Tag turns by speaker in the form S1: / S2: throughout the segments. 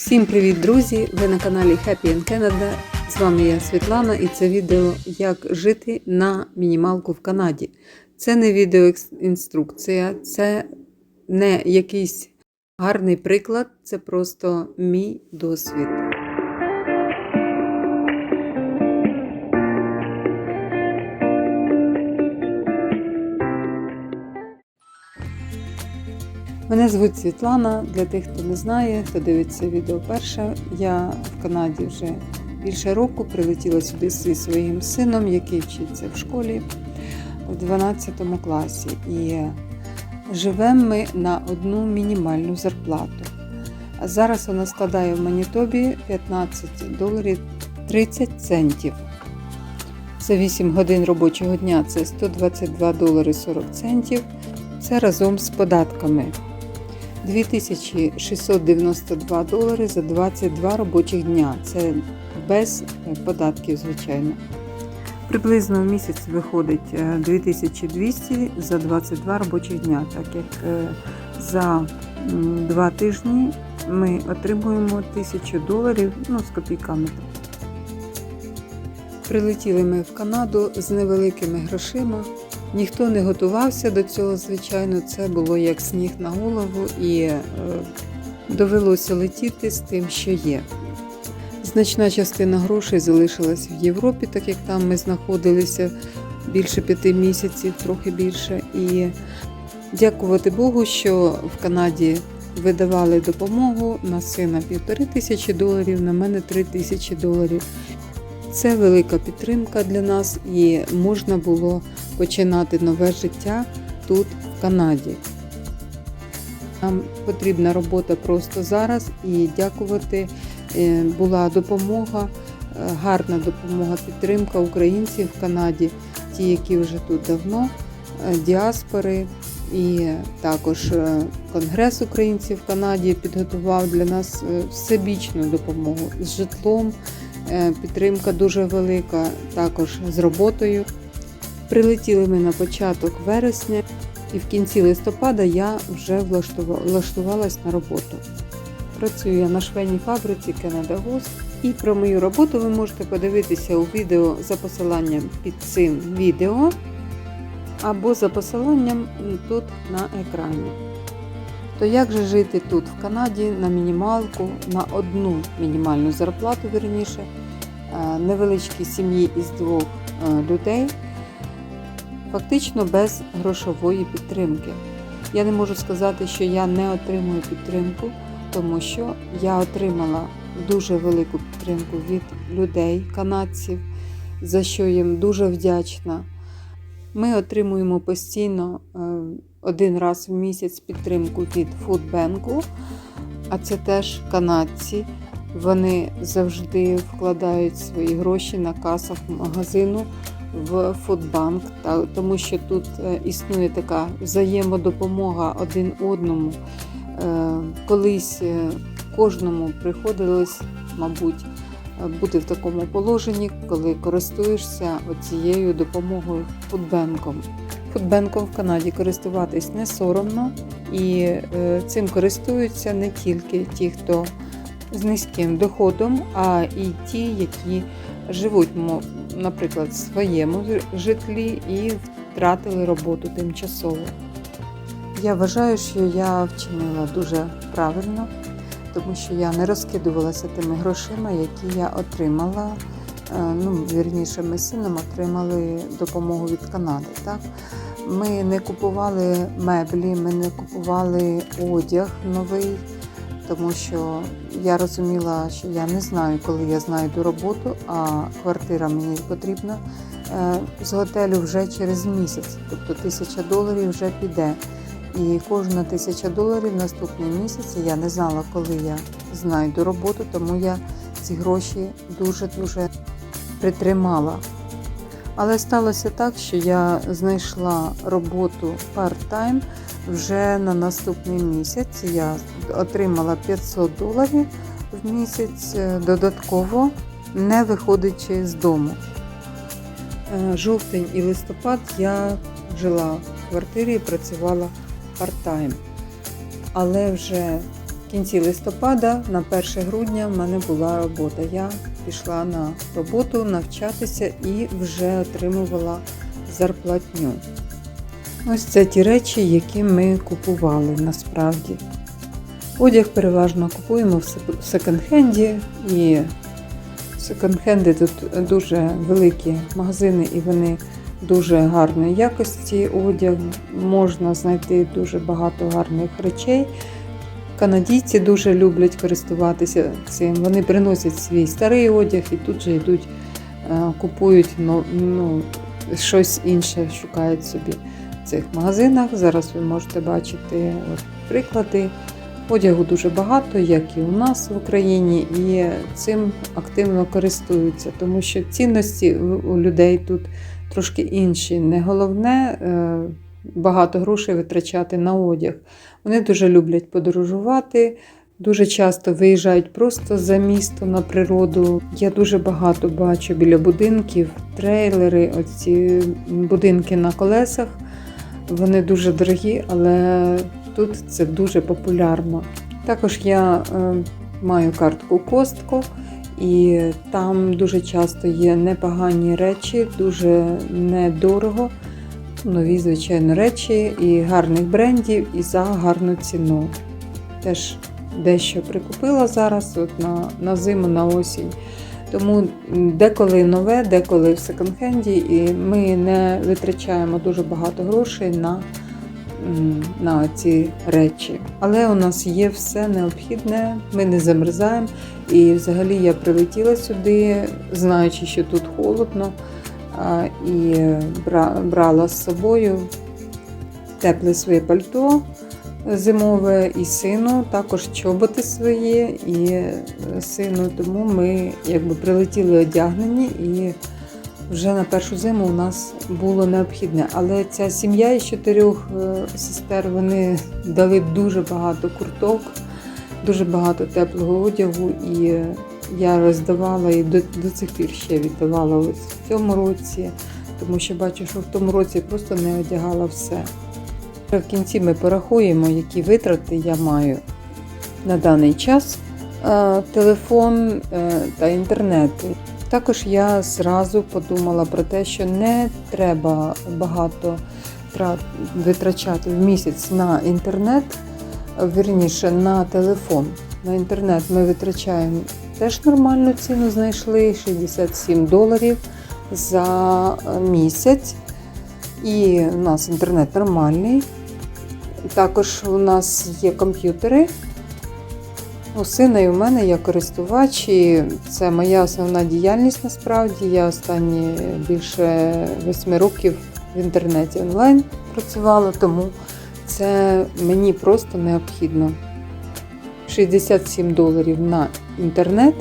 S1: Всім привіт, друзі! Ви на каналі Happy in Canada. З вами я Світлана, і це відео Як жити на мінімалку в Канаді. Це не відеоінструкція, це не якийсь гарний приклад, це просто мій досвід. Мене звуть Світлана. Для тих, хто не знає, хто дивиться відео перше. Я в Канаді вже більше року прилетіла сюди зі своїм сином, який вчиться в школі в 12 класі. І живемо ми на одну мінімальну зарплату. А зараз вона складає в Манітобі 15 доларів 30 центів. За 8 годин робочого дня це 122 долари 40 центів. Це разом з податками. 2692 долари за 22 робочих дня. Це без податків, звичайно. Приблизно в місяць виходить е, 2200 за 22 робочих дня, так як е, за два тижні ми отримуємо 1000 доларів ну, з копійками. Прилетіли ми в Канаду з невеликими грошима. Ніхто не готувався до цього, звичайно, це було як сніг на голову, і е, довелося летіти з тим, що є. Значна частина грошей залишилась в Європі, так як там ми знаходилися більше п'яти місяців, трохи більше. І дякувати Богу, що в Канаді видавали допомогу на сина півтори тисячі доларів, на мене три тисячі доларів. Це велика підтримка для нас, і можна було починати нове життя тут, в Канаді. Нам потрібна робота просто зараз і дякувати. е, Була допомога, е, гарна допомога, підтримка українців в Канаді, ті, які вже тут давно, е, діаспори, і також Конгрес українців в Канаді підготував для нас всебічну допомогу з житлом. Підтримка дуже велика, також з роботою. Прилетіли ми на початок вересня, і в кінці листопада я вже влаштува- влаштувалась на роботу. Працюю я на швейній фабриці Canada Goose. І про мою роботу ви можете подивитися у відео за посиланням під цим відео або за посиланням тут на екрані. То як же жити тут, в Канаді, на мінімалку, на одну мінімальну зарплату, вірніше, е, невеличкій сім'ї із двох е, людей, фактично без грошової підтримки. Я не можу сказати, що я не отримую підтримку, тому що я отримала дуже велику підтримку від людей, канадців, за що їм дуже вдячна. Ми отримуємо постійно е, один раз в місяць підтримку від Фудбенку, а це теж канадці. Вони завжди вкладають свої гроші на касах магазину в Фудбанк, тому що тут е, існує така взаємодопомога один одному. Е, Колись е, кожному приходилось, мабуть, бути в такому положенні, коли користуєшся цією допомогою Фудбенком. Фудбенком в Канаді користуватись не соромно, і цим користуються не тільки ті, хто з низьким доходом, а і ті, які живуть, наприклад, в своєму житлі і втратили роботу тимчасово. Я вважаю, що я вчинила дуже правильно, тому що я не розкидувалася тими грошима, які я отримала. Е, Ну, вірніше, ми з сином отримали допомогу від Канади. Так? Ми не купували меблі, ми не купували одяг новий, тому що я розуміла, що я не знаю, коли я знайду роботу, а квартира мені потрібна е, з готелю вже через місяць, тобто тисяча доларів вже піде. І кожна тисяча доларів наступний місяць я не знала, коли я знайду роботу, тому я ці гроші дуже-дуже притримала. Але сталося так, що я знайшла роботу part-time вже на наступний місяць. Я отримала 500 доларів в місяць е, додатково, не виходячи з дому. Е, Жовтень і листопад я жила в квартирі і працювала part-time. Але вже В кінці листопада, на 1 грудня, в мене була робота. Я пішла на роботу навчатися і вже отримувала зарплатню. Ось це ті речі, які ми купували насправді. Одяг переважно купуємо в сек- в секонд-хенді, і секонд-хенди тут дуже великі магазини, і вони дуже гарної якості. Одяг можна знайти дуже багато гарних речей. Канадійці дуже люблять користуватися цим. Вони приносять свій старий одяг і тут же йдуть, е, купують ну, щось інше, шукають собі цих магазинах. Зараз ви можете бачити от, приклади. Одягу дуже багато, як і у нас в Україні, і цим активно користуються, тому що цінності у у людей тут трошки інші. Не головне е, багато грошей витрачати на одяг. Вони дуже люблять подорожувати, дуже часто виїжджають просто за місто на природу. Я дуже багато бачу біля будинків, трейлери, оці будинки на колесах. Вони дуже дорогі, але тут це дуже популярно. Також я е, маю картку Костко, і там дуже часто є непогані речі, дуже недорого. Нові, звичайно, речі і гарних брендів, і за гарну ціну. Теж дещо прикупила зараз от на, на зиму, на осінь. Тому деколи нове, деколи в секонд-хенді, і ми не витрачаємо дуже багато грошей на, на ці речі. Але у нас є все необхідне, ми не замерзаємо. І взагалі я прилетіла сюди, знаючи, що тут холодно, і брала з собою тепле своє пальто зимове і сину, також чоботи свої і е, сину. Тому ми якби прилетіли одягнені і вже на першу зиму у нас було необхідне. Але ця сім'я із чотирьох е, сестер вони дали дуже багато курток, дуже багато теплого одягу, і я роздавала і до, до цих пір ще віддавала ось в цьому році, тому що бачу, що в тому році я просто не одягала все. В кінці ми порахуємо, які витрати я маю на даний час. Е, Телефон е, та інтернет. Також я зразу подумала про те, що не треба багато витрачати в місяць на інтернет, вірніше на телефон. На інтернет ми витрачаємо теж нормальну ціну, знайшли 67 доларів за місяць. І у нас інтернет нормальний. Також у нас є комп'ютери. У сина і у мене я користувач, і це моя основна діяльність насправді. Я останні більше восьми років в інтернеті онлайн працювала, тому це мені просто необхідно. 67 доларів на інтернет.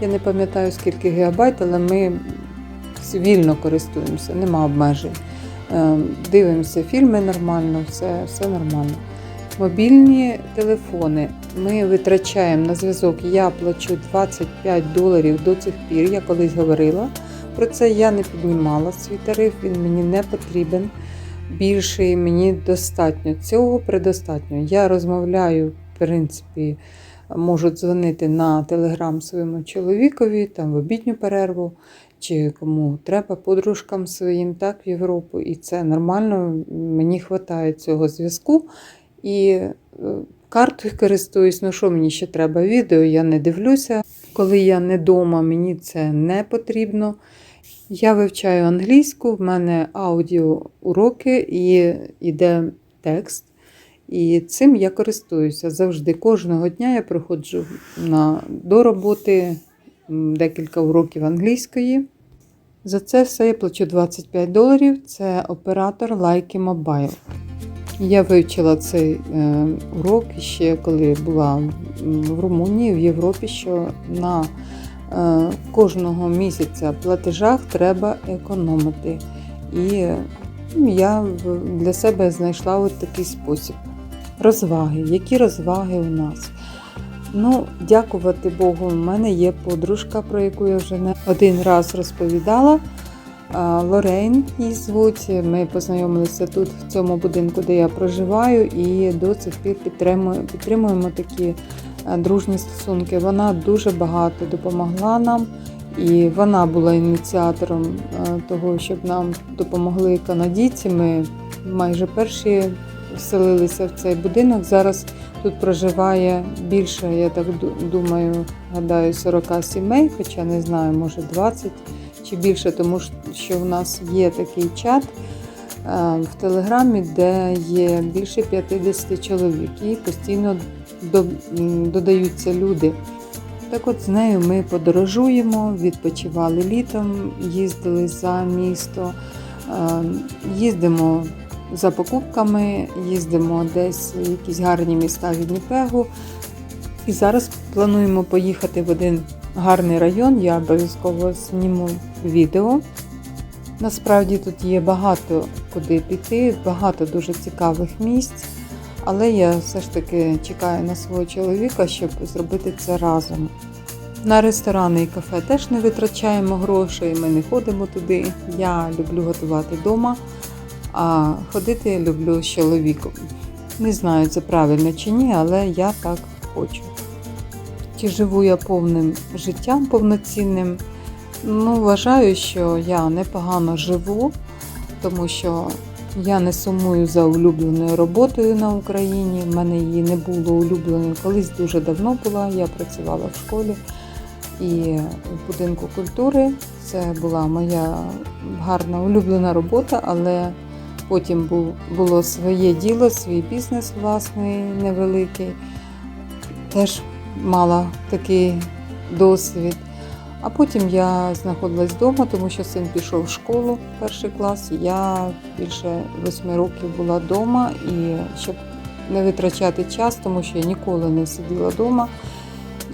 S1: Я не пам'ятаю скільки гігабайт, але ми вільно користуємося, нема обмежень. Е, Дивимося фільми нормально, все, все нормально. Мобільні телефони ми витрачаємо на зв'язок. Я плачу 25 доларів до цих пір. Я колись говорила про це. Я не піднімала свій тариф, він мені не потрібен. Більший мені достатньо. Цього предостатньо. Я розмовляю, в принципі, можу дзвонити на телеграм своєму чоловікові там в обідню перерву чи кому треба подружкам своїм, так, в Європу. І це нормально, мені вистачає цього зв'язку. І е, картою користуюсь, ну що мені ще треба? Відео я не дивлюся. Коли я не вдома, мені це не потрібно. Я вивчаю англійську, в мене аудіоуроки і йде текст. І цим я користуюся завжди. Кожного дня я приходжу на, до роботи декілька уроків англійської. За це все я плачу 25 доларів. Це оператор Like Mobile. Я вивчила цей е, урок ще коли була в Румунії, в Європі, що на е, кожного місяця платежах треба економити. І я для себе знайшла от такий спосіб. Розваги. Які розваги у нас? Ну, дякувати Богу, у мене є подружка, про яку я вже не один раз розповідала. Лорейн її звуть. Ми познайомилися тут, в цьому будинку, де я проживаю, і до цих пір підтримуємо, підтримуємо такі е, дружні стосунки. Вона дуже багато допомогла нам, і вона була ініціатором е, того, щоб нам допомогли канадійці. Ми майже перші вселилися в цей будинок. Зараз тут проживає більше, я так думаю, гадаю, 40 сімей, хоча не знаю, може 20 чи більше, тому що в нас є такий чат е, в Телеграмі, де є більше 50 чоловік, і постійно додаються люди. Так от з нею ми подорожуємо, відпочивали літом, їздили за місто, е, їздимо за покупками, їздимо десь в якісь гарні міста від Ніпегу. І зараз плануємо поїхати в один гарний район. Я обов'язково зніму відео. Насправді тут є багато куди піти, багато дуже цікавих місць. Але я все ж таки чекаю на свого чоловіка, щоб зробити це разом. На ресторани і кафе теж не витрачаємо грошей, ми не ходимо туди. Я люблю готувати вдома, а ходити я люблю з чоловіком. Не знаю, це правильно чи ні, але я так хочу. Чи живу я повним життям повноцінним? Ну, вважаю, що я непогано живу, тому що я не сумую за улюбленою роботою на Україні. В мене її не було улюбленою. Колись дуже давно була. Я працювала в школі і в будинку культури. Це була моя гарна улюблена робота, але потім було своє діло, свій бізнес власний невеликий. Теж мала такий досвід. А потім я знаходилась вдома, тому що син пішов в школу перший клас. Я більше восьми років була вдома, і щоб не витрачати час, тому що я ніколи не сиділа вдома,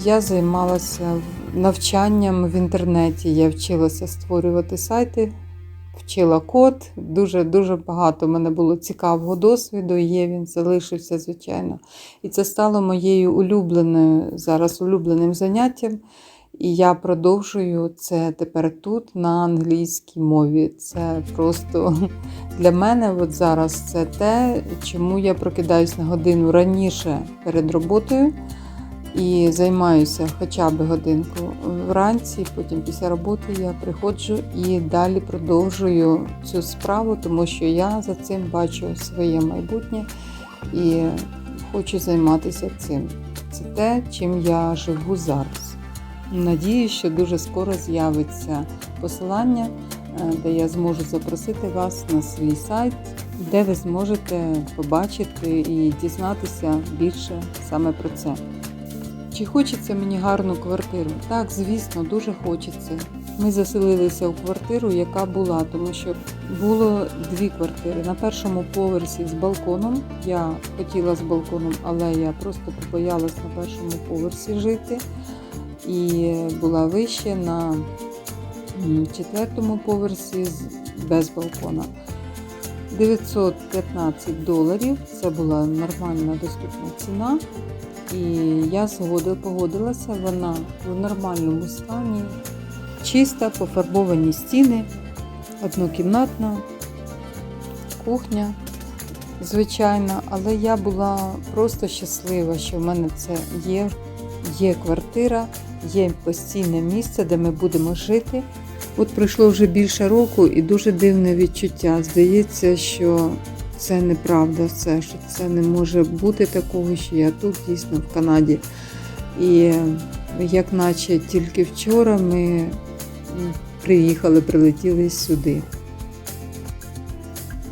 S1: я займалася навчанням в інтернеті. Я вчилася створювати сайти, вчила код. Дуже дуже багато в мене було цікавого досвіду. Є він залишився, звичайно. І це стало моєю улюбленою зараз улюбленим заняттям. І я продовжую це тепер тут на англійській мові. Це просто для мене от зараз це те, чому я прокидаюсь на годину раніше перед роботою і займаюся хоча б годинку вранці. Потім після роботи я приходжу і далі продовжую цю справу, тому що я за цим бачу своє майбутнє і хочу займатися цим. Це те, чим я живу зараз. Надію, що дуже скоро з'явиться посилання, е, де я зможу запросити вас на свій сайт, де ви зможете побачити і дізнатися більше саме про це. Чи хочеться мені гарну квартиру? Так, звісно, дуже хочеться. Ми заселилися в квартиру, яка була, тому що було дві квартири. На першому поверсі з балконом. Я хотіла з балконом, але я просто побоялась на першому поверсі жити і була вище на четвертому поверсі без балкона. 915 доларів це була нормальна доступна ціна. І я згоди погодилася, вона в нормальному стані, чиста, пофарбовані стіни, однокімнатна, кухня, звичайна, але я була просто щаслива, що в мене це є. Є квартира, є постійне місце, де ми будемо жити. От пройшло вже більше року і дуже дивне відчуття. Здається, що це неправда все, що це не може бути такого, що я тут дійсно в Канаді. І як наче тільки вчора ми приїхали, прилетіли сюди.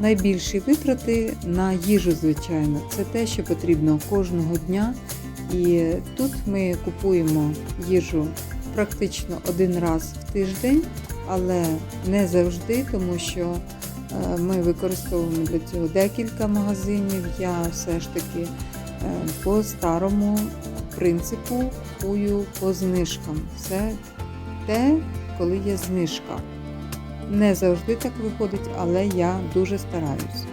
S1: Найбільші витрати на їжу, звичайно, це те, що потрібно кожного дня. І тут ми купуємо їжу практично один раз в тиждень, але не завжди, тому що ми використовуємо для цього декілька магазинів. Я все ж таки е, по старому принципу купую по знижкам. Це те, коли є знижка. Не завжди так виходить, але я дуже стараюся.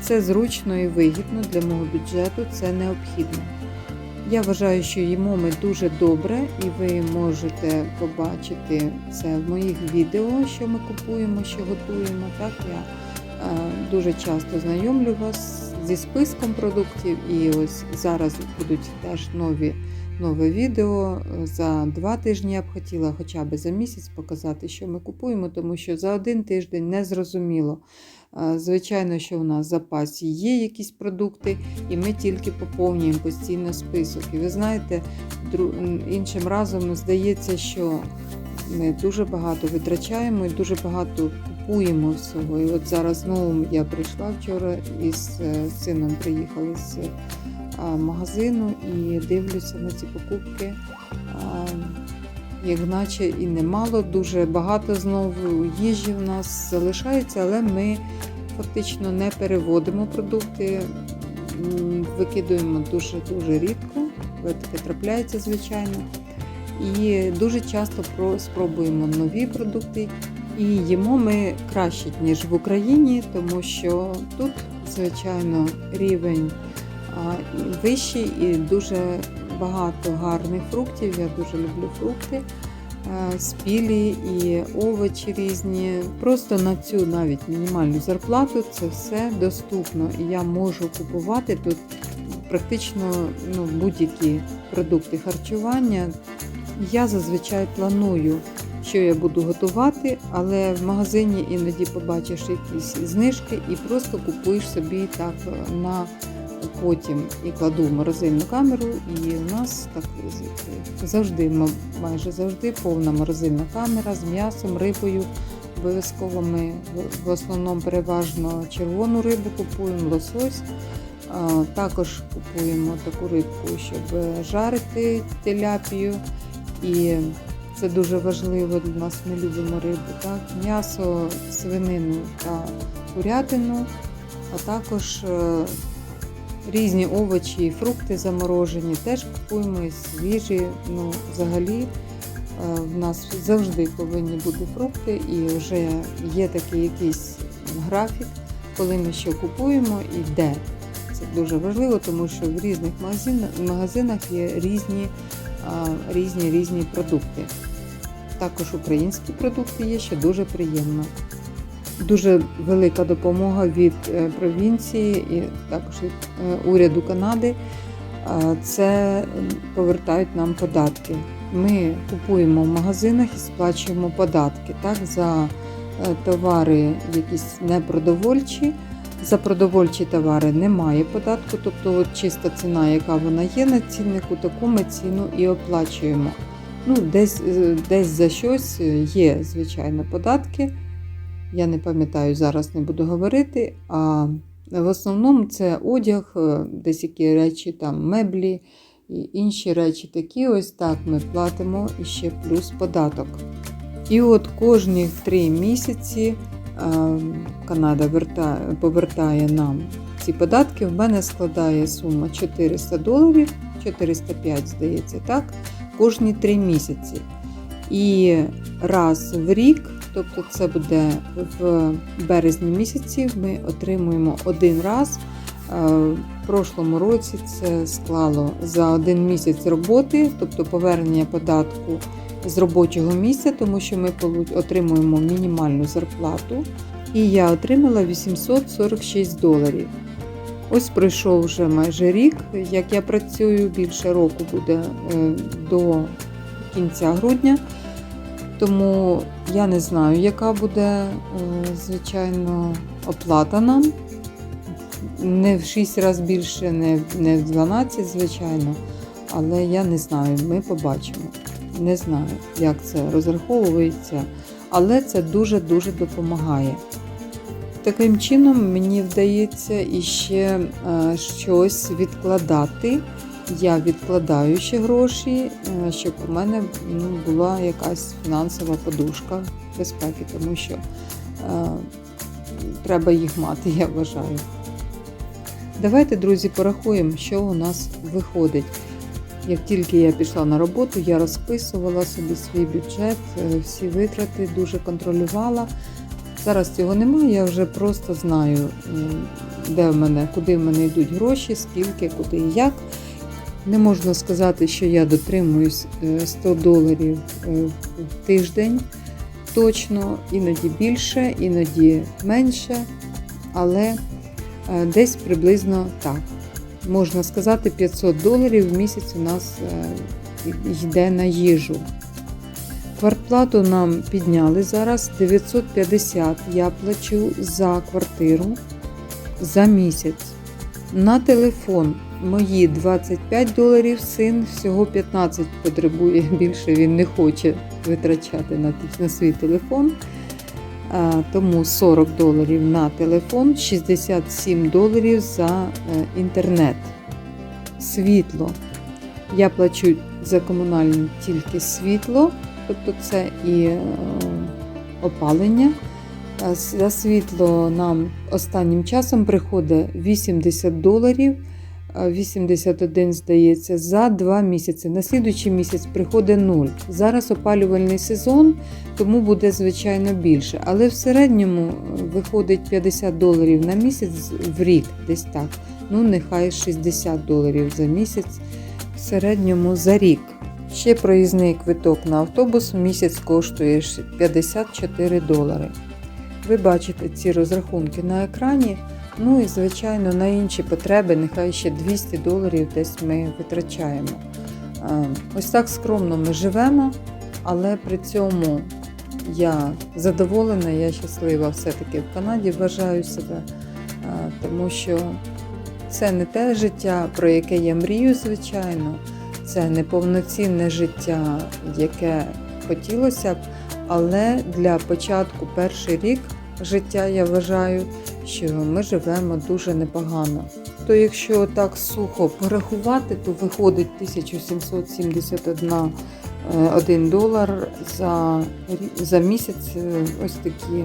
S1: Це зручно і вигідно для мого бюджету, це необхідно. Я вважаю, що їмо ми дуже добре, і ви можете побачити це в моїх відео, що ми купуємо, що готуємо. Так я е, дуже часто знайомлю вас зі списком продуктів, і ось зараз будуть теж нові нове відео. За два тижні я б хотіла хоча б за місяць показати, що ми купуємо, тому що за один тиждень не зрозуміло. Звичайно, що у нас в запасі є якісь продукти, і ми тільки поповнюємо постійно список. І ви знаєте, іншим разом здається, що ми дуже багато витрачаємо і дуже багато купуємо всього. І от зараз знову я прийшла вчора із е, сином приїхали з магазину і дивлюся на ці покупки. Як наче і немало, дуже багато знову їжі в нас залишається, але ми фактично не переводимо продукти, викидуємо дуже-дуже рідко, таке трапляється, звичайно. І дуже часто спробуємо нові продукти. І їмо ми краще, ніж в Україні, тому що тут, звичайно, рівень вищий і дуже багато гарних фруктів. Я дуже люблю фрукти, спілі і овочі різні. Просто на цю навіть мінімальну зарплату це все доступно. І я можу купувати тут практично ну, будь-які продукти харчування. Я зазвичай планую, що я буду готувати, але в магазині іноді побачиш якісь знижки і просто купуєш собі так е, на потім і кладу в морозильну камеру. І у нас так завжди, майже завжди повна морозильна камера з м'ясом, рибою. Обов'язково ми в- основному переважно червону рибу купуємо, лосось. Також купуємо таку рибку, щоб жарити теляпію. І це дуже важливо для нас. Ми любимо рибу. Так? М'ясо, свинину та курятину, а також е, різні овочі і фрукти заморожені. Теж купуємо свіжі. Ну, взагалі е, в нас завжди повинні бути фрукти, і вже є такий якийсь графік, коли ми що купуємо і де. Це дуже важливо, тому що в різних магазинах є різні, різні різні продукти. Також українські продукти є, що дуже приємно. Дуже велика допомога від е, провінції і також від е, уряду Канади. Це повертають нам податки. Ми купуємо в магазинах і сплачуємо податки так, за е, товари якісь непродовольчі. За продовольчі товари немає податку, тобто от чиста ціна, яка вона є на ціннику, таку ми ціну і оплачуємо. Ну, десь, десь за щось є, звичайно, податки. Я не пам'ятаю, зараз не буду говорити. А в основному це одяг, е, десь які речі, там меблі і інші речі такі. Ось так ми платимо і ще плюс податок. І от кожні три місяці е, Канада верта- повертає нам ці податки. В мене складає сума 400 доларів, 405, здається, так, кожні три місяці. І раз в рік, тобто це буде в березні місяці, ми отримуємо один раз. Е, В прошлому році це склало за один місяць роботи, тобто повернення податку з робочого місця, тому що ми отримуємо мінімальну зарплату. І я отримала 846 доларів. Ось пройшов вже майже рік, як я працюю, більше року буде е, до кінця грудня. Тому я не знаю, яка буде, е, звичайно, оплата нам. Не в 6 разів більше, не, в- не в 12, звичайно. Але я не знаю, ми побачимо. Не знаю, як це розраховується, але це дуже-дуже допомагає. Таким чином мені вдається іще е, щось відкладати. Я відкладаю ще гроші, е, щоб у мене ну, була якась фінансова подушка безпеки, тому що е, треба їх мати, я вважаю. Давайте, друзі, порахуємо, що у нас виходить. Як тільки я пішла на роботу, я розписувала собі свій бюджет, е, всі витрати дуже контролювала. Зараз цього немає, я вже просто знаю, де в мене, куди в мене йдуть гроші, скільки, куди і як. Не можна сказати, що я дотримуюсь е, 100 доларів е, в тиждень точно, іноді більше, іноді менше, але е, десь приблизно так. можна сказати, 500 доларів в місяць у нас е, йде на їжу. Квартплату нам підняли зараз 950 я плачу за квартиру за місяць. На телефон мої 25 доларів, син всього 15 потребує, більше він не хоче витрачати на, на свій телефон. Тому 40 доларів на телефон, 67 доларів за е, інтернет. Світло. Я плачу за комунальне тільки світло, тобто це і е, опалення. За світло нам останнім часом приходить 80 доларів, 81, здається, за 2 місяці. На слідуючий місяць приходить 0. Зараз опалювальний сезон, тому буде звичайно більше. Але в середньому е, виходить 50 доларів на місяць в рік, десь так. Ну, нехай 60 доларів за місяць в середньому за рік. Ще проїзний квиток на автобус в місяць коштує 54 долари. Ви бачите ці розрахунки на екрані. Ну і, звичайно, на інші потреби, нехай ще 200 доларів десь ми витрачаємо. Е, Ось так скромно ми живемо, але при цьому я задоволена, я щаслива все-таки в Канаді вважаю себе, е, тому що це не те життя, про яке я мрію, звичайно, це не повноцінне життя, яке хотілося б, але для початку перший рік життя я вважаю, що ми живемо дуже непогано. То якщо так сухо порахувати, то виходить 1771 е, один долар за, за місяць. е, Ось такі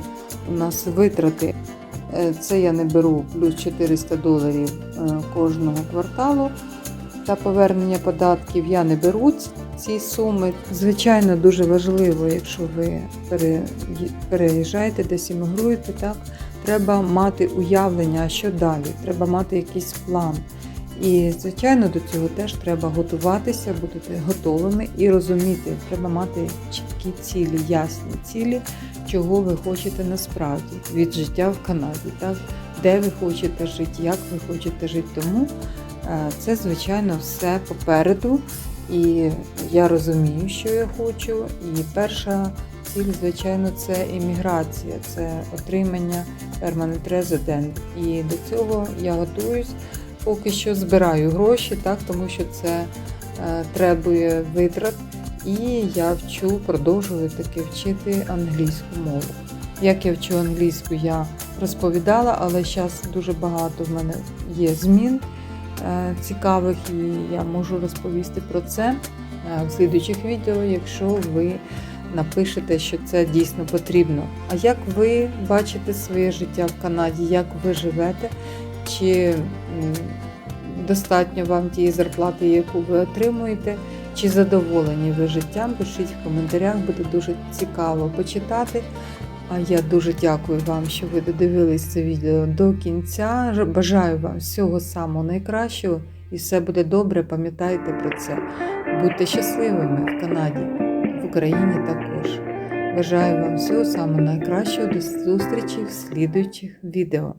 S1: у нас витрати. Е, Це я не беру плюс 400 доларів е, кожного кварталу. Та повернення податків я не беру ці суми. Звичайно, дуже важливо, якщо ви переїжджаєте, десь іммігруєте, так треба мати уявлення, що далі. Треба мати якийсь план. І, звичайно, до цього теж треба готуватися, бути готовими і розуміти. Треба мати чіткі цілі, ясні цілі, чого ви хочете насправді від життя в Канаді, так? де ви хочете жити, як ви хочете жити. Тому е, це, звичайно, все попереду. І я розумію, що я хочу. І перша ціль, звичайно, це імміграція, це отримання Permanent Resident. І до цього я готуюсь. Поки що збираю гроші, так, тому що це е, требує витрат. І я вчу, продовжую таки вчити англійську мову. Як я вчу англійську, я розповідала, але зараз дуже багато в мене є змін е, цікавих, і я можу розповісти про це е, в слідуючих відео, якщо ви напишете, що це дійсно потрібно. А як ви бачите своє життя в Канаді, як ви живете? Чи достатньо вам тієї зарплати, яку ви отримуєте, чи задоволені ви життям? Пишіть в коментарях, буде дуже цікаво почитати. А я дуже дякую вам, що ви додивились це відео до кінця. Бажаю вам всього самого найкращого і все буде добре. Пам'ятайте про це. Будьте щасливими в Канаді, Україні також. Бажаю вам всього самого найкращого. До зустрічі в слідуючих відео.